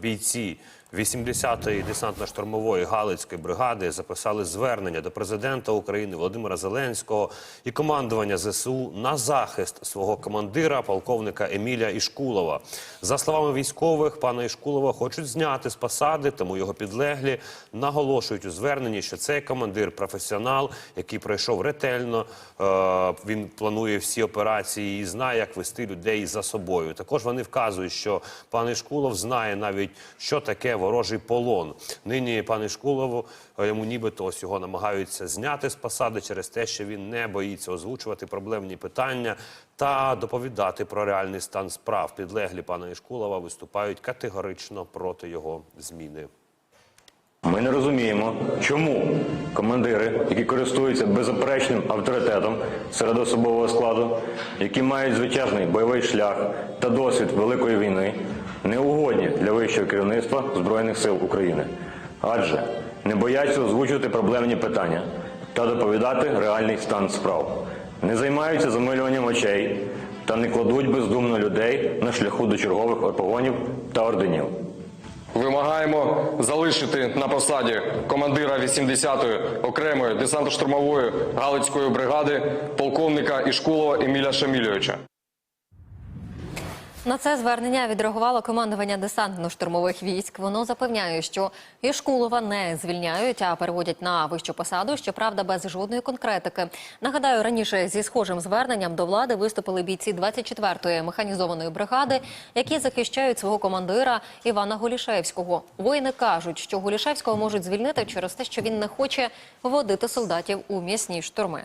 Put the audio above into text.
бійці 80-ї десантно-штурмової Галицької бригади записали звернення до президента України Володимира Зеленського і командування ЗСУ на захист свого командира, полковника Еміля Ішкулова. За словами військових, пана Ішкулова хочуть зняти з посади, тому його підлеглі наголошують у зверненні, що цей командир професіонал, який пройшов ретельно. е, Він планує всі операції і знає, як вести людей за собою. Також вони вказують, що пан Ішкулов знає навіть, що таке ворожий полон. Нині пане Ішкулову е, йому нібито ось його намагаються зняти з посади через те, що він не боїться озвучувати проблемні питання та доповідати про реальний стан справ. Підлеглі пана Ішкулова виступають категорично проти його зміни. Ми не розуміємо, чому командири, які користуються беззаперечним авторитетом серед особового складу, які мають звичайний бойовий шлях та досвід великої війни, не угодні для вищого керівництва Збройних сил України, адже не бояться озвучувати проблемні питання та доповідати реальний стан справ, не займаються замилюванням очей та не кладуть бездумно людей на шляху до чергових погонів та орденів. Вимагаємо залишити на посаді командира 80-ї окремої десантно-штурмової Галицької бригади полковника Ішкулова Еміля Шамільовича. На це звернення відреагувало командування десантно-штурмових військ. Воно запевняє, що Ішкулова не звільняють, а переводять на вищу посаду. Щоправда, без жодної конкретики. Нагадаю, раніше зі схожим зверненням до влади виступили бійці 24-ї механізованої бригади, які захищають свого командира Івана Голішевського. Воїни кажуть, що Голішевського можуть звільнити через те, що він не хоче водити солдатів у м'ясні штурми.